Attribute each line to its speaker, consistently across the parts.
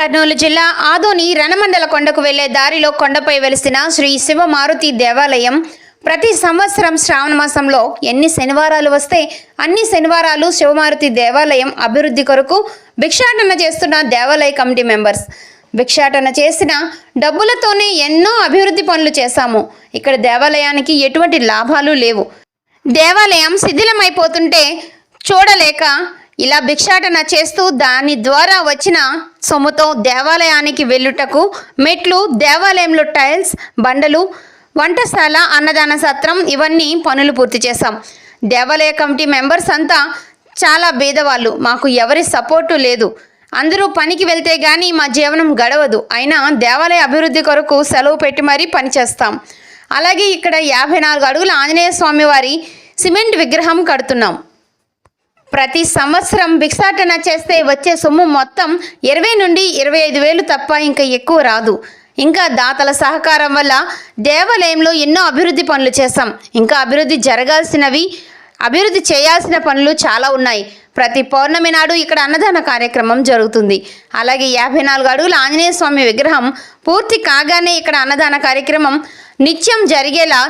Speaker 1: కర్నూలు జిల్లా ఆదోని రణమండల కొండకు వెళ్ళే దారిలో కొండపై వెలిసిన శ్రీ శివమారుతి దేవాలయం. ప్రతి సంవత్సరం శ్రావణ మాసంలో ఎన్ని శనివారాలు వస్తే అన్ని శనివారాలు శివమారుతి దేవాలయం అభివృద్ధి కొరకు భిక్షాటన చేస్తున్న దేవాలయ కమిటీ మెంబర్స్. భిక్షాటన చేసిన డబ్బులతోనే ఎన్నో అభివృద్ధి పనులు చేశాము. ఇక్కడ దేవాలయానికి ఎటువంటి లాభాలు లేవు. దేవాలయం శిథిలమైపోతుంటే చూడలేక ఇలా భిక్షాటన చేస్తూ దాని ద్వారా వచ్చిన సొమ్ముతో దేవాలయానికి వెళ్ళుటకు మెట్లు దేవాలయంలో టైల్స్ బండలు వంటశాల అన్నదాన సత్రం ఇవన్నీ పనులు పూర్తి చేశాం. దేవాలయ కమిటీ మెంబర్స్ అంతా చాలా బీదవాళ్ళు మాకు ఎవరి సపోర్టు లేదు. అందరూ పనికి వెళ్తే గానీ మా జీవనం గడవదు. అయినా దేవాలయ అభివృద్ధి కొరకు సెలవు పెట్టి మరీ పనిచేస్తాం అలాగే ఇక్కడ యాభై నాలుగు అడుగుల ఆంజనేయ స్వామి వారి సిమెంట్ విగ్రహం కడుతున్నాం. ప్రతి సంవత్సరం భిక్షాటన చేస్తే వచ్చే సొమ్ము మొత్తం ఇరవై నుండి ఇరవై ఐదు వేలు తప్ప ఇంకా ఎక్కువ రాదు. ఇంకా దాతల సహకారం వల్ల దేవాలయంలో ఎన్నో అభివృద్ధి పనులు చేస్తాం. ఇంకా అభివృద్ధి జరగాల్సినవి అభివృద్ధి చేయాల్సిన పనులు చాలా ఉన్నాయి. ప్రతి పౌర్ణమి నాడు ఇక్కడ అన్నదాన కార్యక్రమం జరుగుతుంది. అలాగే యాభై నాలుగు అడుగుల ఆంజనేయ స్వామి విగ్రహం పూర్తి కాగానే ఇక్కడ అన్నదాన కార్యక్రమం నిత్యం జరిగేలా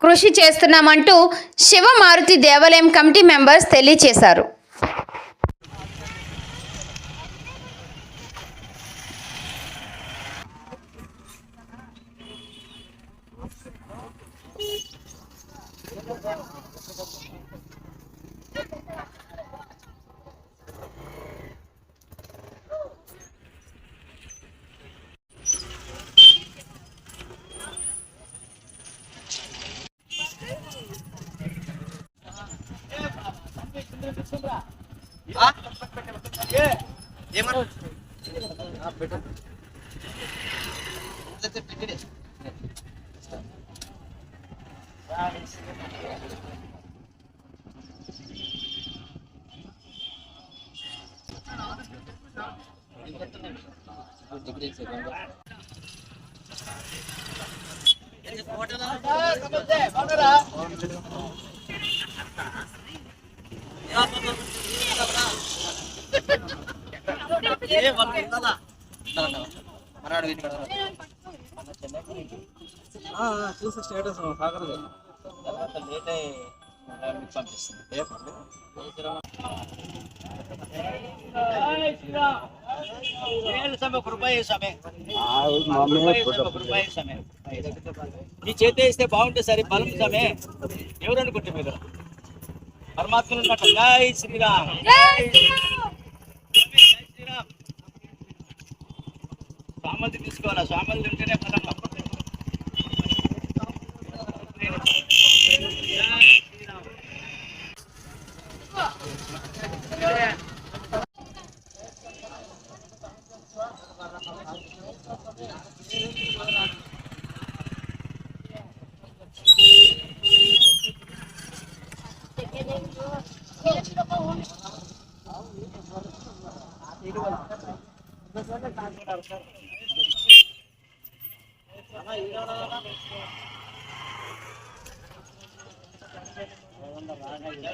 Speaker 1: కృషి చేస్తున్నామంటూ శివమారుతి దేవాలయం కమిటీ మెంబర్స్ ఏమన్నా?
Speaker 2: చూసి స్టేటస్ సాగరది
Speaker 3: నీ చేతి వేస్తే బాగుంటుంది సరే బలం సమే ఎవరు అనుకుంటే మీరు పరమాత్మను శ్రీరామ్. జై శ్రీరామ్. స్వామల్ది తీసుకోవాలా స్వామల్ తింటేనే ఫలం జై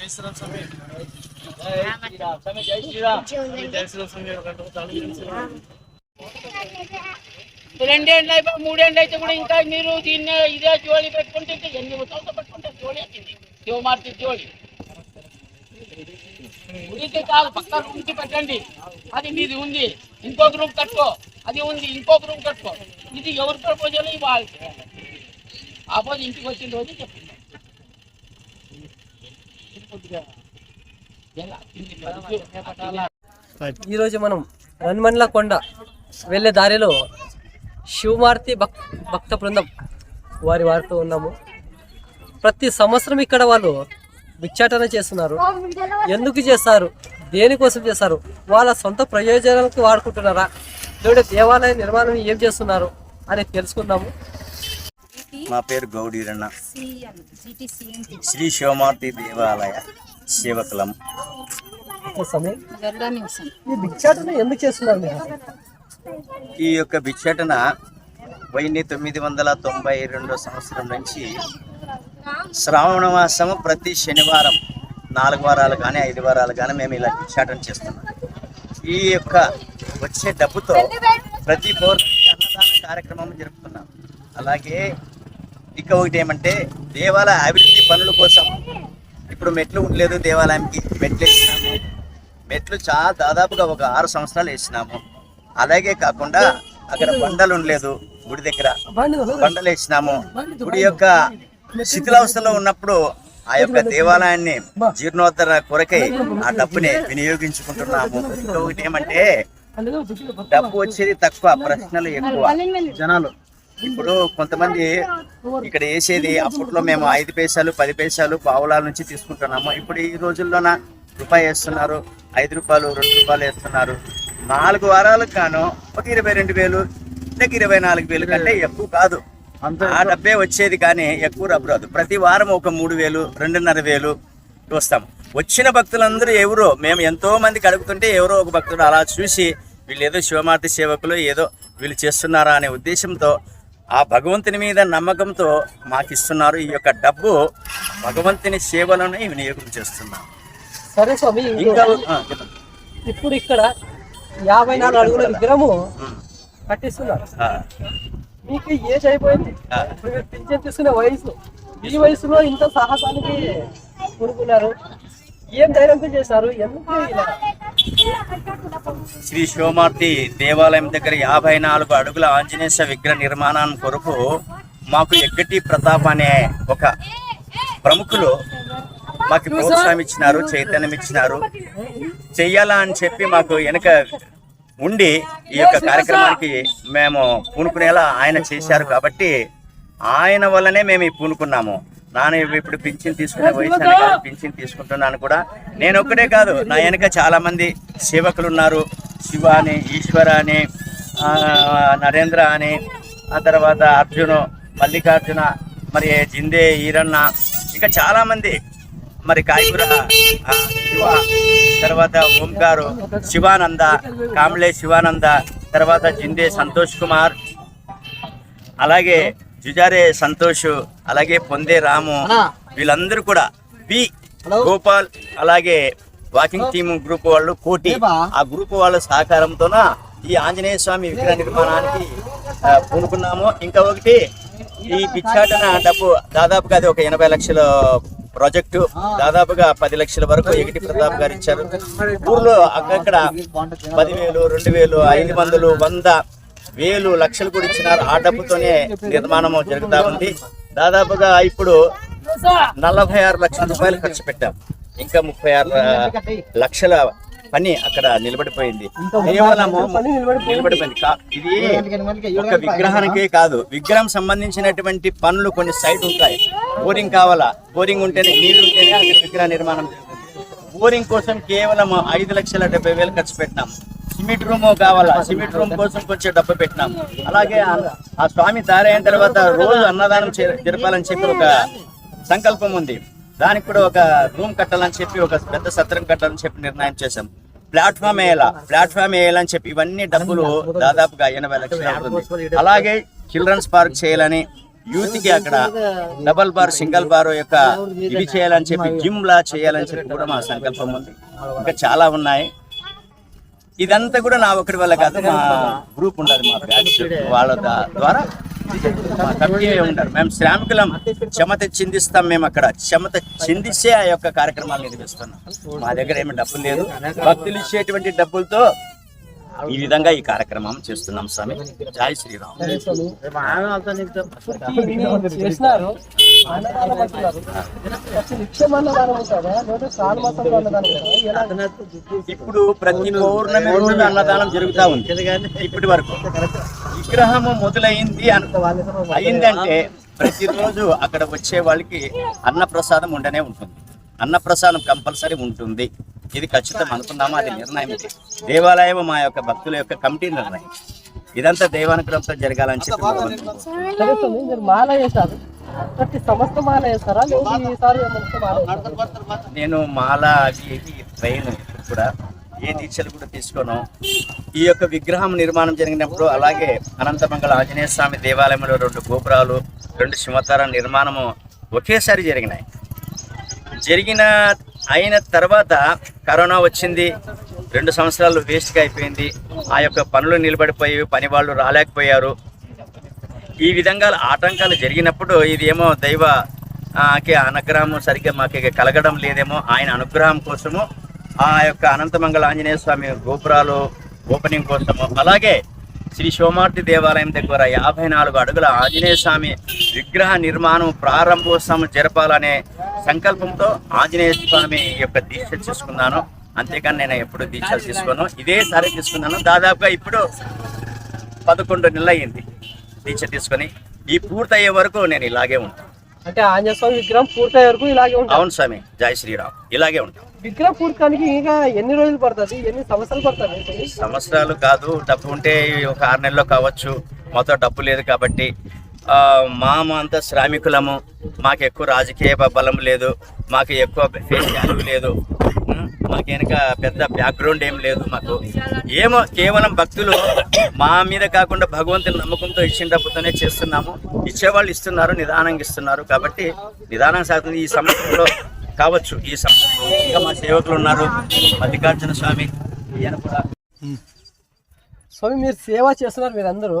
Speaker 3: జై శ్రీరామ్ జై శ్రీరామ్ జై శ్రీరామ్ జై శ్రీరామ్ స్వామి జై శ్రీరామ్ రెండేళ్ళు అయిపో మూడేళ్ళు అయితే కూడా ఇంకా మీరు దీన్ని ఇదే జోలి పెట్టుకుంటే ఇంకా ఎన్ని సంవత్సరాలు పెట్టుకుంటే జోలి వచ్చింది శివమార్తి జోలి ఉడితే కాదు పక్క రూమ్కి పెట్టండి. అది మీది ఉంది. ఇంకొక రూమ్ కట్టుకో. అది ఉంది ఇంకొక రూమ్ కట్టుకో. ఇది ఎవరి ప్రపోజల్ వాళ్ళకి ఆ రోజు ఇంటికి వచ్చిన రోజు చెప్పింది కొద్దిగా ఎలా? ఇది పరిచయం.
Speaker 2: ఈరోజు మనం రన్మన్ల కొండ వెళ్ళే దారిలో శివమారుతి భక్ భక్త బృందం వారి వారితో ఉన్నాము. ప్రతి సంవత్సరం ఇక్కడ వాళ్ళు భిక్షాటన చేస్తున్నారు. ఎందుకు చేస్తారు? దేనికోసం చేస్తారు? వాళ్ళ సొంత ప్రయోజనాలకు వాడుకుంటున్నారా? లేదంటే దేవాలయ నిర్మాణం ఏం చేస్తున్నారు? అని తెలుసుకుందాము.
Speaker 4: మా పేరు గౌడీరన్న. శ్రీ శివమార్తి దేవాలయ
Speaker 2: స్వామి ఈ భిక్షాటన ఎందుకు చేస్తున్నారు మీరు?
Speaker 4: ఈ యొక్క భిక్షటన వెయ్యి తొమ్మిది వందల తొంభై రెండో సంవత్సరం నుంచి శ్రావణ మాసము ప్రతి శనివారం నాలుగు వారాలు కానీ ఐదు వారాలు కానీ మేము ఇలా భిక్షాటన చేస్తున్నాం. ఈ యొక్క వచ్చే డబ్బుతో ప్రతి పౌర్ణమికి అన్నదాన కార్యక్రమం జరుపుతున్నాం. అలాగే ఇక ఒకటి ఏమంటే దేవాలయ అభివృద్ధి పనుల కోసం. ఇప్పుడు మెట్లు ఉండలేదు దేవాలయానికి మెట్లు వేసినాము. మెట్లు చాలా దాదాపుగా ఒక ఆరు సంవత్సరాలు వేసినాము. అలాగే కాకుండా అక్కడ బండలు ఉండలేదు గుడి దగ్గర. బండలు వేసినాము. గుడి యొక్క శిథిలావస్థలో ఉన్నప్పుడు ఆ యొక్క దేవాలయాన్ని జీర్ణోద్ధరణ కొరకై ఆ డబ్బుని వినియోగించుకుంటున్నాము. ఇంకొకటి ఏమంటే డబ్బు వచ్చేది తక్కువ ప్రశ్నలు ఎక్కువ. జనాలు ఇప్పుడు కొంతమంది ఇక్కడ వేసేది అప్పట్లో మేము ఐదు పైసలు పది పైసలు పావులాల నుంచి తీసుకుంటున్నాము. ఇప్పుడు ఈ రోజుల్లోన రూపాయి వేస్తున్నారు ఐదు రూపాయలు రెండు రూపాయలు వేస్తున్నారు. నాలుగు వారాలకు గాను ఒక ఇరవై రెండు వేలు లేక ఇరవై నాలుగు వేలు కంటే ఎక్కువ కాదు. ఆ డబ్బే వచ్చేది కానీ ఎక్కువ డబ్బు రాదు. ప్రతి వారం ఒక మూడు వేలు రెండున్నర వేలు వస్తాం వచ్చిన భక్తులందరూ ఎవరో మేము ఎంతో మందికి అడుగుతుంటే ఎవరో ఒక భక్తుడు అలా చూసి వీళ్ళు ఏదో శివమాత సేవకులు ఏదో వీళ్ళు చేస్తున్నారా అనే ఉద్దేశంతో ఆ భగవంతుని మీద నమ్మకంతో మాకు ఇస్తున్నారు ఈ యొక్క డబ్బు భగవంతుని సేవలను వినియోగం చేస్తున్నాం.
Speaker 2: సరే స్వామి
Speaker 4: ఇంకా.
Speaker 2: ఇప్పుడు ఇక్కడ యాభై నాలుగు అడుగుల విగ్రహము. కట్టిస్తున్నారు. మీకు ఏజ్ అయిపోయింది? పింఛన్ తీసుకునే వయసు. ఈ వయసులో ఇంత సాహసానికి కూడుకున్నారు ఏం ధైర్యంతో చేశారు? ఎందుకు ఇలా
Speaker 4: శ్రీ శివమార్తి దేవాలయం దగ్గర యాభై నాలుగు అడుగుల ఆంజనేయ విగ్రహ నిర్మాణం కొరకు మాకు ఎగ్గటి ప్రతాప్ అనే ఒక ప్రముఖులు మాకు ప్రోత్సాహం ఇచ్చినారు చైతన్యం ఇచ్చినారు. చెయ్యాలా అని చెప్పి మాకు వెనక ఉండి ఈ యొక్క కార్యక్రమానికి మేము పూనుకునేలా ఆయన చేశారు కాబట్టి ఆయన వల్లనే మేము ఈ పూనుకున్నాము. నాన్న ఇప్పుడు పింఛన్ తీసుకునే వయసు పింఛన్ తీసుకుంటున్నాను కూడా. నేను ఒక్కడే కాదు నా వెనక చాలా మంది సేవకులు ఉన్నారు శివ అని ఈశ్వర అని నరేంద్ర అని ఆ తర్వాత అర్జును మల్లికార్జున మరి జిందే ఈరన్న ఇంకా చాలా మంది మరి కాయకూర శివ తర్వాత ఓంకారు శివానంద కాంబ్లే శివానంద తర్వాత జిందే సంతోష్ కుమార్. అలాగే జుజారే సంతోష్ అలాగే పొందే రాము వీళ్ళందరూ కూడా పి గోపాల్ అలాగే వాకింగ్ టీమ్ గ్రూప్ వాళ్ళు కోటి. ఆ గ్రూప్ వాళ్ళ సహకారంతోన ఈ ఆంజనేయ స్వామి విగ్రహ నిర్మాణానికి పూనుకున్నాము. ఇంకా ఒకటి ఈ పిచ్చాటన డబ్బు దాదాపుగా అది ఒక ఎనభై లక్షల ప్రాజెక్టు. దాదాపుగా పది లక్షల వరకు ఎగిటి ప్రతాప్ గారు ఇచ్చారు. ఊర్లో అక్కడక్కడ పదివేలు రెండు వేలు ఐదు వందలు వంద వేలు లక్షలు కూడా ఇచ్చినారు ఆ డబ్బుతోనే నిర్మాణం జరుగుతా ఉంది. దాదాపుగా ఇప్పుడు నలభై ఆరు లక్షల రూపాయలు ఖర్చు పెట్టాం. ఇంకా ముప్పై ఆరు లక్షల పని అక్కడ నిలబడిపోయింది. కేవలము నిలబడిపోయింది. ఇది ఒక విగ్రహానికే కాదు. విగ్రహం సంబంధించినటువంటి పనులు కొన్ని సైట్ ఉంటాయి. బోరింగ్ కావాలా? బోరింగ్ ఉంటేనే నీళ్ళు ఉంటేనే అక్కడ విగ్రహ నిర్మాణం బోరింగ్ కోసం కేవలం ఐదు లక్షల డెబ్బై వేలు ఖర్చు పెట్టినాం సిమెంట్ రూమ్ కావాలా? సిమెంట్ రూమ్ కోసం కొంచెం డబ్బు పెట్టినాం. అలాగే ఆ- స్వామి తయారైన తర్వాత రోజు అన్నదానం జరపాలని చెప్పి ఒక సంకల్పం ఉంది. దానికి కూడా ఒక రూమ్ కట్టాలని చెప్పి ఒక పెద్ద సత్రం కట్టాలని చెప్పి నిర్ణయం చేశాం. ప్లాట్ఫామ్ వేయాలా? ప్లాట్ఫామ్ వేయాలని చెప్పి ఇవన్నీ డబ్బులు దాదాపుగా ఎనభై లక్షలు అవుతుంది. అలాగే చిల్డ్రన్స్ పార్క్ చేయాలని యూత్కి అక్కడ డబల్ బార్ సింగిల్ బార్ యొక్క ఇది చేయాలని చెప్పి జిమ్ లా చేయాలని చెప్పి కూడా మా సంకల్పం ఉంది. ఇంకా చాలా ఉన్నాయి. ఇదంతా కూడా నా ఒకటి వల్ల కాదు మా గ్రూప్ ఉండదు మా బ్యాచ్ వాళ్ళ ద్వారా మా కమిటీ ఉంటారు మేము శ్రామికులం. క్షమత చిందిస్తాం మేము అక్కడ. క్షమత చిందిస్తే ఆ యొక్క కార్యక్రమాలు నిర్వహిస్తున్నాం. మా దగ్గర ఏమి డబ్బులు లేదు. భక్తులు ఇచ్చేటువంటి డబ్బులతో ఈ విధంగా ఈ కార్యక్రమం చేస్తున్నాం స్వామి. జై శ్రీరామ్? ఇప్పుడు ప్రతి పౌర్ణమి రోజు అన్నదానం జరుగుతా ఉంది. ఇప్పటి వరకు. విగ్రహము మొదలైంది అను అయిందంటే ప్రతిరోజు అక్కడ వచ్చే వాళ్ళకి అన్నప్రసాదం ఉండనే ఉంటుంది. అన్నప్రసాదం కంపల్సరీ ఉంటుంది. ఇది ఖచ్చితం అనుకున్నాము అది నిర్ణయం. ఇది దేవాలయం మా యొక్క భక్తుల యొక్క కమిటీ నిర్ణయం. ఇదంతా దైవానుగ్రహంతో జరగాలని చెప్పి? నేను మాల అవి ట్రైన్ కూడా ఏ దీక్షలు కూడా తీసుకోను. ఈ యొక్క విగ్రహం నిర్మాణం జరిగినప్పుడు అలాగే అనంతమంగళ ఆంజనేయ స్వామి దేవాలయంలో రెండు గోపురాలు రెండు సింహతార నిర్మాణము ఒకేసారి జరిగినాయి. జరిగిన అయిన తర్వాత కరోనా వచ్చింది. రెండు సంవత్సరాలు వేస్ట్గా అయిపోయింది. ఆ యొక్క పనులు నిలబడిపోయి పని వాళ్ళు రాలేకపోయారు. ఈ విధంగా ఆటంకాలు జరిగినప్పుడు ఇదేమో దైవ ఆ, అనుగ్రహం సరిగ్గా మాకు కలగడం లేదేమో ఆయన అనుగ్రహం కోసము ఆ యొక్క అనంతమంగళ ఆంజనేయ స్వామి గోపురాలు ఓపెనింగ్ కోసము అలాగే శ్రీ శివమార్తి దేవాలయం దగ్గర యాభై నాలుగు అడుగుల ఆంజనేయ స్వామి విగ్రహ నిర్మాణం ప్రారంభోత్సవం జరపాలనే సంకల్పంతో ఆంజనేయ స్వామి యొక్క దీక్ష తీసుకున్నాను అంతేకాని నేను ఎప్పుడు దీక్షలు తీసుకోను. ఇదేసారి తీసుకున్నాను. దాదాపుగా ఇప్పుడు పదకొండు నెలలు అయ్యింది దీక్ష తీసుకొని. ఈ పూర్తయ్యే వరకు నేను ఇలాగే ఉంటాను.
Speaker 2: అంటే ఆంజనేయ స్వామి విగ్రహం పూర్తయ్యే వరకు ఇలాగే ఉంటుంది
Speaker 4: అవును స్వామి. జై శ్రీరామ్. ఇలాగే ఉంటాం.
Speaker 2: విగ్రహ పూర్తానికి ఇంకా ఎన్ని రోజులు పడుతుంది? ఎన్ని సంవత్సరాలు పడుతుంది?
Speaker 4: సంవత్సరాలు కాదు డబ్బు ఉంటే ఒక ఆరు నెలల్లో కావచ్చు. మాతో డబ్బు లేదు కాబట్టి ఆ, మామ అంతా శ్రామికులము మాకు ఎక్కువ రాజకీయ బలం లేదు మాకు ఎక్కువ ఫేస్ వాల్యూ లేదు. మాకు వెనక పెద్ద బ్యాక్గ్రౌండ్ ఏం లేదు మాకు. ఏమో కేవలం భక్తులు మా మీద కాకుండా భగవంతుని నమ్మకంతో ఇచ్చిన డబ్బుతోనే చేస్తున్నాము. ఇచ్చేవాళ్ళు ఇస్తున్నారు నిదానంగా ఇస్తున్నారు కాబట్టి నిదానం సాగుతుంది. ఈ సంవత్సరంలో కావచ్చు ఈ ఇంకా మా సేవకులు ఉన్నారు. మల్లికార్జున స్వామి ఈయన కూడా.
Speaker 2: స్వామి మీరు సేవ చేస్తున్నారు మీరు అందరూ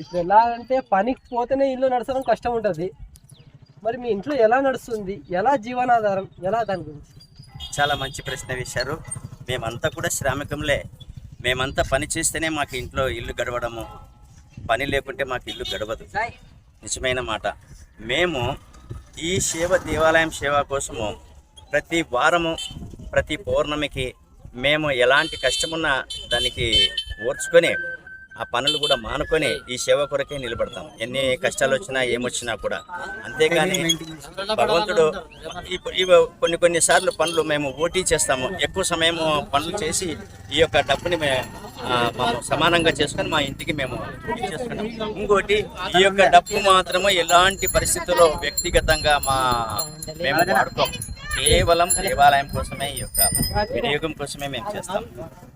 Speaker 2: ఇప్పుడు ఎలా అంటే పనికి పోతేనే ఇల్లు నడచడం కష్టం ఉంటుంది. మరి మీ ఇంట్లో ఎలా నడుస్తుంది? ఎలా జీవనాధారం? ఎలా దాని గురించి?
Speaker 4: చాలా మంచి ప్రశ్న వేశారు. మేమంతా కూడా శ్రామికంలే. మేమంతా పని చేస్తేనే మాకు ఇంట్లో ఇల్లు గడవడము. పని లేకుంటే మాకు ఇల్లు గడవదు. నిజమైన మాట. మేము ఈ శివ దేవాలయం సేవ కోసము ప్రతి వారము ప్రతి పౌర్ణమికి మేము ఎలాంటి కష్టమున్నా దానికి ఓర్చుకొని ఆ పనులు కూడా మానుకొని ఈ సేవ కొరకే నిలబడతాం. ఎన్ని కష్టాలు వచ్చినా ఏమొచ్చినా కూడా. అంతేగాని భగవంతుడు ఈ- కొన్ని కొన్ని సార్లు పనులు మేము ఓటీ చేస్తాము. ఎక్కువ సమయం పనులు చేసి ఈ యొక్క డబ్బుని మే- ఆ, మేము సమానంగా చేసుకొని మా ఇంటికి మేము ఇచ్చేసుకున్నాం ఇంకోటి ఈ యొక్క డబ్బు మాత్రము ఎలాంటి పరిస్థితుల్లో వ్యక్తిగతంగా మా మేము వాడుకోం. కేవలం దేవాలయం కోసమే ఈ యొక్క వినియోగం కోసమే మేము చేస్తాం.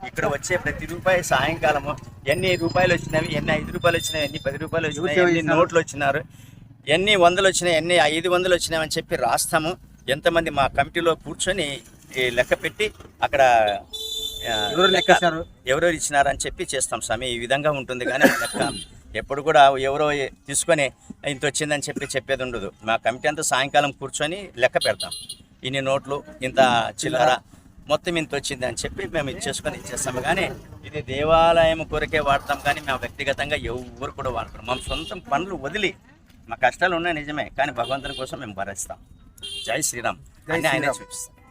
Speaker 4: ఇక్కడ వచ్చే ప్రతి రూపాయి సాయంకాలము ఎన్ని రూపాయలు వచ్చినవి ఎన్ని ఐదు రూపాయలు వచ్చినాయి ఎన్ని పది రూపాయలు వచ్చినాయి ఎన్ని నోట్లు వచ్చినారు ఎన్ని వందలు వచ్చినాయి ఎన్ని ఐదు వందలు వచ్చినాయి అని చెప్పి రాస్తాము. ఎంతమంది మా కమిటీలో కూర్చొని లెక్క పెట్టి అక్కడ ఎవరెవరు ఇచ్చినారని చెప్పి చేస్తాం స్వామి. ఈ విధంగా ఉంటుంది కానీ లెక్క. ఎప్పుడు కూడా ఎవరో తీసుకొని ఇంత వచ్చిందని చెప్పి చెప్పేది ఉండదు. మా కమిటీ అంతా సాయంకాలం కూర్చొని లెక్క పెడతాం. ఇన్ని నోట్లు ఇంత చిల్లర మొత్తం ఇంత వచ్చింది అని చెప్పి మేము ఇచ్చేసుకొని ఇచ్చేస్తాము కానీ ఇది దేవాలయం కొరకే వాడతాం. కానీ మేము వ్యక్తిగతంగా ఎవరు కూడా వాడతాం మా సొంతం పనులు వదిలి మా కష్టాలు ఉన్నాయి నిజమే. కానీ భగవంతుని కోసం మేము భరిస్తాం. జై శ్రీరామ్. అని ఆయన చూపిస్తాం.